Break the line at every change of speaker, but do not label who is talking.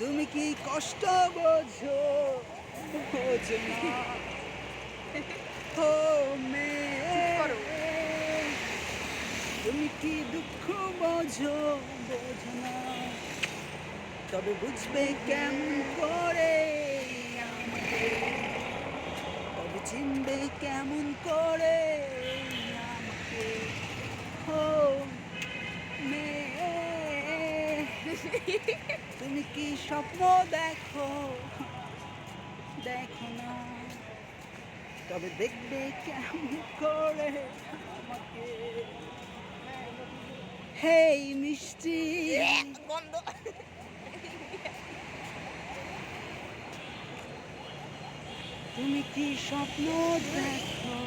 কষ্ট বোঝো? বোঝো না। ও মেয়ে। তুমি কি দুঃখ বোঝো? বোঝো না। তবে বুঝবে কেমন করে আমাকে। তবে চিনবে কেমন করে আমাকে। ও মেয়ে। তুমি কি স্বপ্ন দেখো? দেখো না। তবে দেখবে কেমন করে আমাকে। হেই, মিষ্টি।
গন্ধ
তুমি কি স্বপ্ন দেখো?